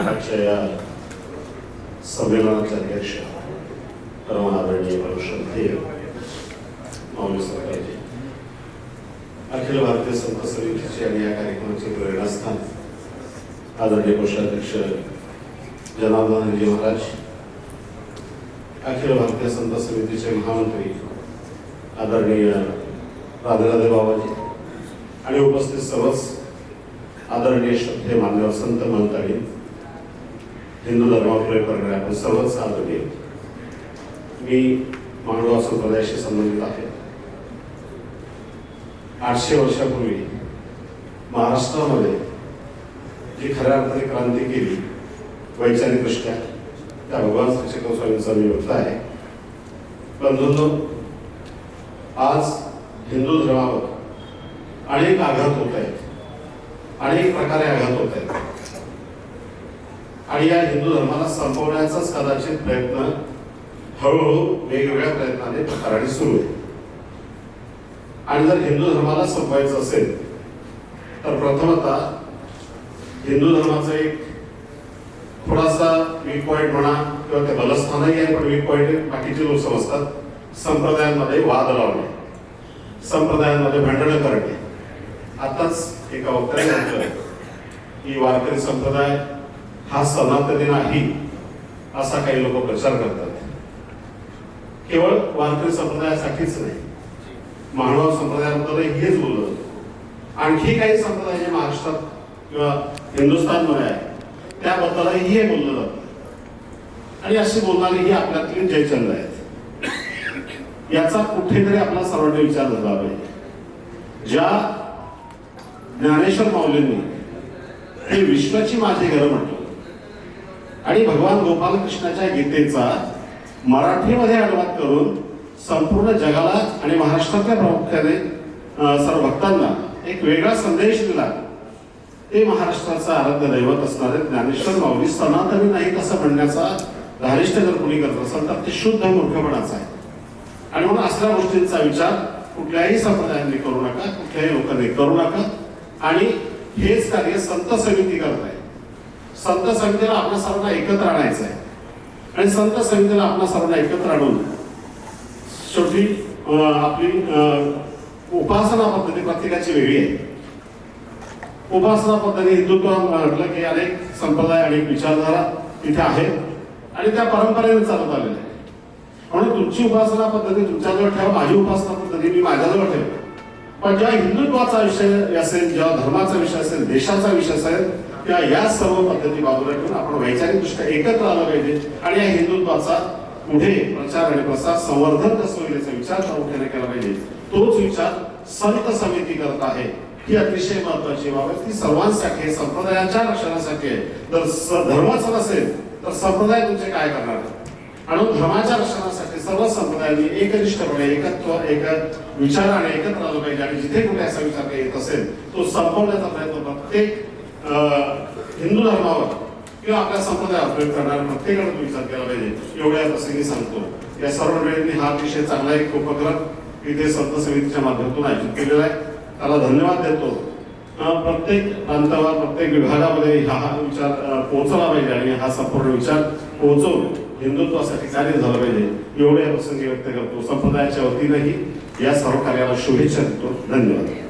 आजच्या या संमेलनाचे अध्यक्ष परम आदरणीय परमश्रद्धेय माऊली सरकारजी अखिल भारतीय संत समितीचे आणि या कार्यक्रमाचे प्रेरणास्थान आदरणीय कोषाध्यक्ष जनार्दनजी महाराज अखिल भारतीय संत समितीचे महामंत्री आदरणीय राधेराधे बाबाजी आणि उपस्थित सर्वच आदरणीय श्रद्धे मान्यवर संत मंडळी हिंदू धर्मावर प्रयोग करणारे आपण सर्वच आदरणीय मी मांडवा संप्रदायाशी संबंधित आहे आठशे वर्षापूर्वी महाराष्ट्रामध्ये जी खऱ्या अर्थाने क्रांती केली वैचारिकदृष्ट्या त्या भगवान श्री शेखर स्वामींचा मी व्यक्त आहे बंधूंनो आज हिंदू धर्मावर अनेक आघात होत आहेत अनेक प्रकारे आघात होत आहेत आणि या हिंदू धर्माला संपवण्याचाच कदाचित प्रयत्न हळूहळू वेगवेगळ्या प्रयत्नाने प्रकाराने सुरू आहे आणि जर हिंदू धर्माला संपवायचं असेल तर प्रथमतः हिंदू धर्माचं एक थोडासा वीक पॉईंट म्हणा किंवा ते बलस्थानही आहे पण वीक पॉईंट बाकीचे लोक समजतात संप्रदायांमध्ये वाद लावणे संप्रदायांमध्ये भांडणं करणे. आताच एका वक्त्याने म्हटलं की वारकरी संप्रदाय हा सनातनी नाही असा काही लोक प्रचार करतात. केवळ वारकरी संप्रदायासाठीच नाही मानव संप्रदायाबद्दल हेच बोललं जातं. आणखी काही संप्रदाय जे महाराष्ट्रात किंवा हिंदुस्थानमध्ये आहे त्याबद्दलही हे बोललं जातं. आणि अशी बोलणारी ही आपल्यातली जयचंद आहेत. याचा कुठेतरी आपला सर्वांनी विचार झाला पाहिजे. ज्या ज्ञानेश्वर माऊलींनी हे विश्वाची माझी घरं म्हटलं आणि भगवान गोपालकृष्णाच्या गीतेचा मराठीमध्ये अनुवाद करून संपूर्ण जगाला आणि महाराष्ट्रातल्या प्रामुख्याने सर्व भक्तांना एक वेगळा संदेश दिला. ते महाराष्ट्राचं आराध्य दैवत असणारे ज्ञानेश्वर माऊली सनातनी नाहीत असं म्हणण्याचा धारिष्ट जर कोणी करत असेल तर ते शुद्ध मूर्खपणाचा आहे. आणि म्हणून असल्या गोष्टींचा विचार कुठल्याही संप्रदायांनी करू नका कुठल्याही लोकांनी करू नका. आणि हेच कार्य संत समिती करत आहे. संत समितीला आपल्या सर्वांना एकत्र आणायचं आहे आणि संत संगीतेला आपल्या सर्वांना एकत्र आणून शेवटी आपली उपासना पद्धती प्रत्येकाची वेगळी आहे. उपासना पद्धती हिंदुत्व म्हटलं की अनेक संप्रदाय अनेक विचारधारा तिथे आहेत आणि त्या परंपरेने चालत आलेल्या आहेत. म्हणून तुमची उपासना पद्धती तुमच्याजवळ ठेवा माझी उपासना पद्धती मी माझ्याजवळ ठेव पण जेव्हा हिंदुत्वाचा विषय असेल जेव्हा धर्माचा विषय असेल देशाचा विषय असेल किंवा या सर्व पद्धती बाजूला ठेवून आपण वैचारिक दृष्ट्या एकत्र आलं पाहिजे. आणि या हिंदुत्वाचा पुढे प्रचार आणि प्रसार संवर्धन कसं होईल याचा विचार प्रामुख्याने केला पाहिजे. तोच विचार संत समिती करत आहे. ही अतिशय महत्वाची बाब आहे. ती सर्वांसाठी आहे, संप्रदायाच्या रक्षणासाठी आहे. जर धर्माचं नसेल तर संप्रदाय तुमचे काय करणार आणि धर्माच्या रक्षणासाठी सर्व संप्रदायांनी एकनिष्ठपणे एकत्व एक विचाराने एकत्र आलं पाहिजे. आणि जिथे कुठे असा विचार काही येत असेल तो संपवण्याचा प्रयत्न प्रत्येक हिंदू धर्मावर किंवा आपल्या संप्रदायावर प्रयोग करणाऱ्या प्रत्येकाने तुम्ही विचार केला पाहिजे एवढ्या प्रसंगी सांगतो या सर्व वेळेने हा अतिशय चांगला एक उपक्रम इथे संत समितीच्या माध्यमातून आयोजित केलेला आहे त्याला धन्यवाद देतो प्रत्येक प्रांतावर प्रत्येक विभागामध्ये हा हा विचार पोहोचला पाहिजे आणि हा संपूर्ण विचार पोहोचवून हिंदुत्वासाठी कार्य झालं पाहिजे एवढे या प्रसंगी व्यक्त करतो संप्रदायाच्या वतीनंही या सर्व कार्याला शुभेच्छा देतो धन्यवाद